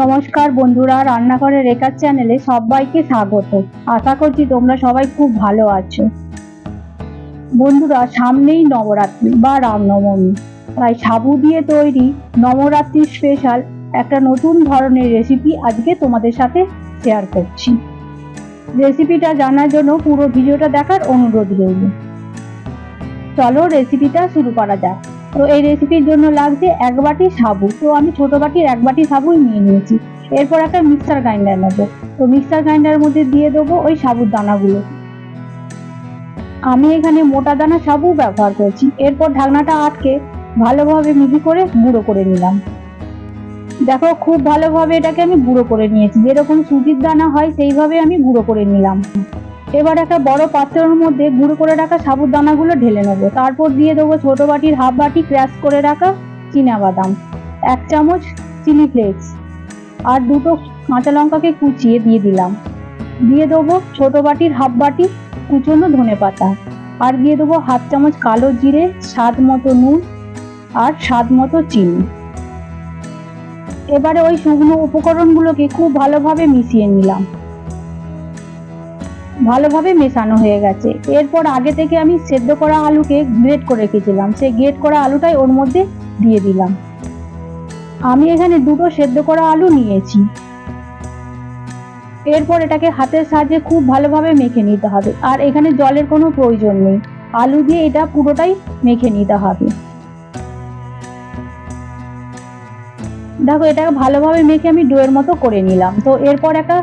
নমস্কার বন্ধুরা, রান্নাঘরের রেখার চ্যানেলে সবাইকে স্বাগত। আশা করছি তোমরা সবাই খুব ভালো আছো। বন্ধুরা, সামনেই নবরাত্রি বা রামনবমী। তাই সাবু দিয়ে তৈরি নবরাত্রি স্পেশাল একটা নতুন ধরনের রেসিপি আজকে তোমাদের সাথে শেয়ার করছি। রেসিপিটা জানার জন্য পুরো ভিডিওটা দেখার অনুরোধ রইল। চলো রেসিপিটা শুরু করা যাক। তো এই রেসিপির জন্য লাগছে এক বাটি সাবু। তো আমি ছোট বাটির এক বাটি সাবুই নিয়ে নিয়েছি। এরপর একটা মিক্সার গ্রাইন্ডার নেব। তো মিক্সার গ্রাইন্ডারের মধ্যে দিয়ে দেবো ওই সাবুর দানাগুলো। আমি এখানে মোটা দানা সাবু ব্যবহার করেছি। এরপর ঢাকনাটা আটকে ভালোভাবে মিহি করে গুঁড়ো করে নিলাম। দেখো, খুব ভালোভাবে এটাকে আমি গুঁড়ো করে নিয়েছি। যেরকম সুজির দানা হয়, সেইভাবে আমি গুঁড়ো করে নিলাম। এবার একটা বড় পাত্রের মধ্যে গুঁড়ো করে রাখা সাবুর দানাগুলো ঢেলে নেব। তারপর দিয়ে দেবো ছোট বাটির হাফ বাটি ক্র্যাশ করে রাখা বাদাম এক চামচ চিলি ফ্লেক্স আর দুটো কাঁচা লঙ্কাকে কুচিয়ে দিয়ে দিলাম। দিয়ে দেবো ছোট বাটির হাফ বাটি কুচনো ধনে পাতা আর দিয়ে দেবো হাফ চামচ কালো জিরে, স্বাদ মতো নুন আর স্বাদ মতো চিনি। এবারে ওই শুকনো উপকরণগুলোকে খুব ভালোভাবে মিশিয়ে নিলাম। ভালোভাবে মেশানো হয়ে গেছে। এরপর আগে থেকে আমি সেদ্ধ করা আলুকে গ্রেট করে রেখেছিলাম। সেই গ্রেট করা আলুটাই ওর মধ্যে দিয়ে দিলাম। আমি এখানে দুটো সেদ্ধ করা আলু নিয়েছি। এরপর এটাকে হাতের সাহায্যে খুব ভালোভাবে মেখে নিতে হবে। আর এখানে জলের কোনো প্রয়োজন নেই। আলু দিয়ে এটা পুরোটাই মেখে নিতে হবে। দেখো এটাকে ভালোভাবে মেখে আমি ডোয়ের মতো করে নিলাম। তো এরপর একটা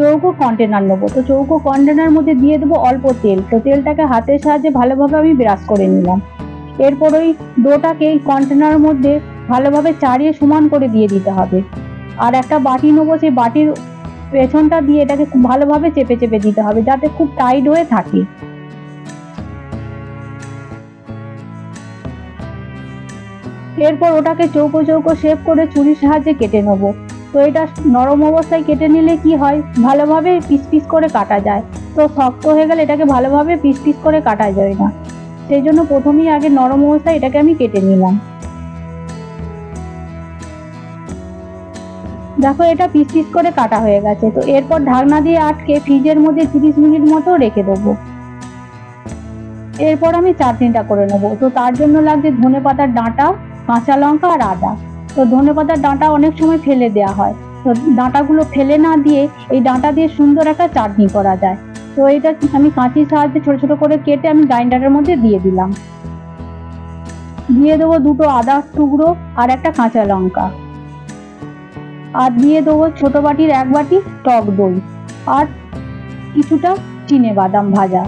চৌকো কন্টেনার নেব। তো চৌকো কন্টেনার মধ্যে দিয়ে দেবো অল্প তেল। তো তেলটাকে হাতের সাহায্যে ভালোভাবে আমি ব্রাশ করে নিলাম। এরপর ওই ডোটাকে এই কন্টেনারের মধ্যে ভালোভাবে চাড়িয়ে সমান করে দিয়ে দিতে হবে। আর একটা বাটি নেব, সেই বাটির পেছনটা দিয়ে এটাকে খুব ভালোভাবে চেপে চেপে দিতে হবে, যাতে খুব টাইট হয়ে থাকে। এরপর ওটাকে চৌকো চৌকো শেপ করে চুরির সাহায্যে কেটে নেব। তো এটা নরম অবস্থায় কেটে নিলে কি হয়? ভালোভাবে পিস পিস করে কাটা যায়। তো শক্ত হয়ে গেলে এটাকে ভালোভাবে পিস পিস করে কাটা যায় না। সেই জন্য প্রথমেই আগে নরম অবস্থায় এটাকে আমি কেটে নিলাম। দেখো এটা পিস পিস করে কাটা হয়ে গেছে। তো এরপর ঢাকনা দিয়ে আটকে ফ্রিজের মধ্যে তিরিশ মিনিট মতো রেখে দেবো। এরপর আমি চাটনিটা করে নেব। তো তার জন্য লাগছে ধনে পাতার ডাঁটা, কাঁচা লঙ্কা আর আদা। তো ধনে পাতার ডাঁটা অনেক সময় ফেলে দেওয়া হয়। তো ডাঁটাগুলো ফেলে না দিয়ে এই ডাঁটা দিয়ে সুন্দর একটা চাটনি করা যায়। তো এটা আমি কাঁচির সাহায্যে ছোট ছোট করে কেটে আমি গ্রাইন্ডারের মধ্যে দিয়ে দিলাম। দিয়ে দেবো দুটো আদার টুকরো আর একটা কাঁচা লঙ্কা। আর দিয়ে দেবো ছোট বাটির এক বাটি টক দই। আর কিছুটা চিনে বাদাম ভাজা।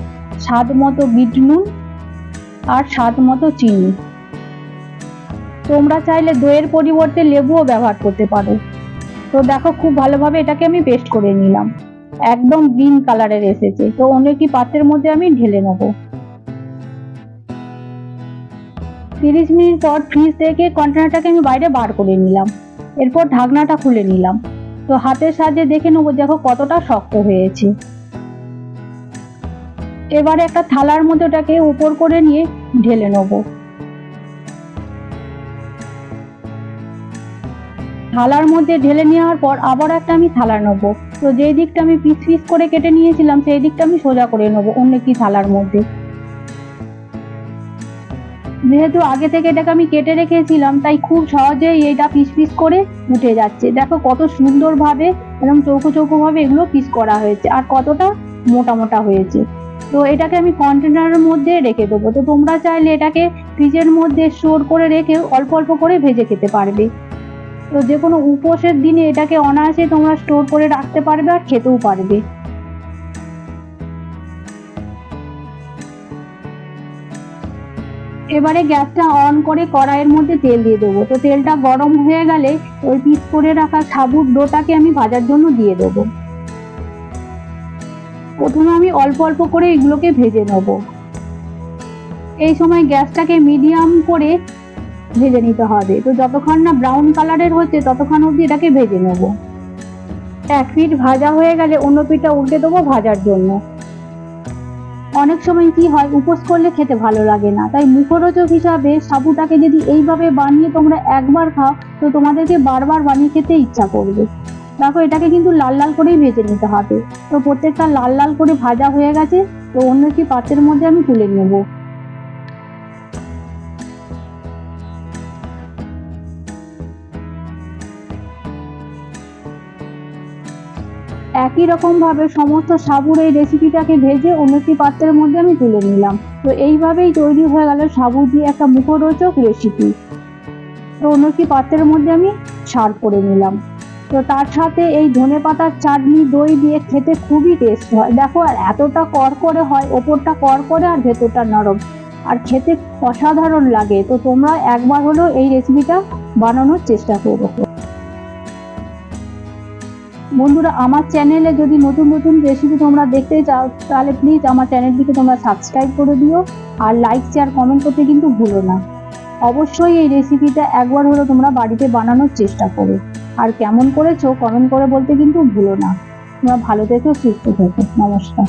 স্বাদ মতো বিট নুন আর স্বাদ মতো চিনি। তোমরা চাইলে দইয়ের পরিবর্তে লেবুও ব্যবহার করতে পারো। তো দেখো, খুব ভালোভাবে এটাকে আমি পেস্ট করে নিলাম। একদম গ্রিন কালারের এসেছে। তো অন্য একটি পাত্রের মধ্যে আমি ঢেলে নেব। তিরিশ মিনিট পর ফ্রিজ থেকে কন্টেনারটাকে আমি বাইরে বার করে নিলাম। এরপর ঢাকনাটা খুলে নিলাম। তো হাতের সাহায্যে দেখে নেব, দেখো কতটা শক্ত হয়েছে। এবারে একটা থালার মধ্যে ওটাকে উপর করে নিয়ে ঢেলে নেব। থালার মধ্যে ঢেলে নেওয়ার পর আবার একটা আমি থালা নেব। তো যেই দিকটা আমি পিস পিস করে কেটে নিয়েছিলাম, সেই দিকটা আমি সোজা করে নেব অন্য একটি থালার মধ্যে। যেহেতু আগে থেকে এটাকে আমি কেটে রেখেছিলাম, তাই খুব সহজেই এটা পিস পিস করে উঠে যাচ্ছে। দেখো কত সুন্দরভাবে এরকম চৌকো চৌকো ভাবে এগুলো পিস করা হয়েছে আর কতটা মোটা মোটা হয়েছে। তো এটাকে আমি কন্টেনারের মধ্যে রেখে দেবো। তো তোমরা চাইলে এটাকে ফ্রিজের মধ্যে স্টোর করে রেখে অল্প অল্প করে ভেজে খেতে পারবে। তো যে কোনো উপোসের দিনে এটাকে অনায়াসে তোমরা স্টোর করে রাখতে পারবে আর খেতেও পারবে। এবারে গ্যাসটা অন করে কড়াইয়ের মধ্যে তেল দিয়ে দেবো। তো তেলটা গরম হয়ে গেলে ওই পিস করে রাখা সাবুর ডোটাকে আমি ভাজার জন্য দিয়ে দেবো। প্রথমে আমি অল্প অল্প করে এগুলোকে ভেজে নেব। এই সময় গ্যাসটাকে মিডিয়াম করে ভেজে নিতে হবে। তো যতক্ষণ না ব্রাউন কালারের হচ্ছে, ততক্ষণ অবধি এটাকে ভেজে নেব। এক পিঠ ভাজা হয়ে গেলে অন্য পিঠটা উল্টে দেবো ভাজার জন্য। অনেক সময় কি হয়, উপোস করলে খেতে ভালো লাগে না। তাই মুখরোচক হিসাবে সাবুটাকে যদি এইভাবে বানিয়ে তোমরা একবার খাও, তো তোমাদেরকে বারবার বানিয়ে খেতে ইচ্ছা করবে। দেখো, এটাকে কিন্তু লাল লাল করেই ভেজে নিতে হবে। তো প্রত্যেকটা লাল লাল করে ভাজা হয়ে গেছে, তো অন্য একটি পাত্রের মধ্যে আমি তুলে নেব। একই রকম ভাবে সমস্ত সাবুর এই রেসিপিটাকে ভেজে অন্য একটি পাত্রের মধ্যে আমি তুলে নিলাম। তো এইভাবেই তৈরি হয়ে গেল সাবু দিয়ে একটা মুখরোচক রেসিপি তো অন্য একটি পাত্রের মধ্যে আমি সার্ভ করে নিলাম। তো তার সাথে এই ধনে পাতার চাটনি, দই দিয়ে খেতে খুবই টেস্ট হয়। দেখো, আর এতটা করকরে হয়, ওপরটা করকরে আর ভেতরটা নরম। আর খেতে অসাধারণ লাগে। তো তোমরা একবার হলেও এই রেসিপিটা বানানোর চেষ্টা করো। বন্ধুরা, আমার চ্যানেলে যদি নতুন নতুন রেসিপি তোমরা দেখতে চাও, তাহলে প্লিজ আমার চ্যানেলটিকে তোমরা সাবস্ক্রাইব করে দিও আর লাইক শেয়ার কমেন্ট করতে কিন্তু ভুলো না। অবশ্যই এই রেসিপিটা একবার হলেও তোমরা বাড়িতে বানানোর চেষ্টা করো। আর কেমন করেছ কমেন্ট করে বলতে কিন্তু ভুলো না। তোমরা ভালো থেকো, সুস্থ থেকো। নমস্কার।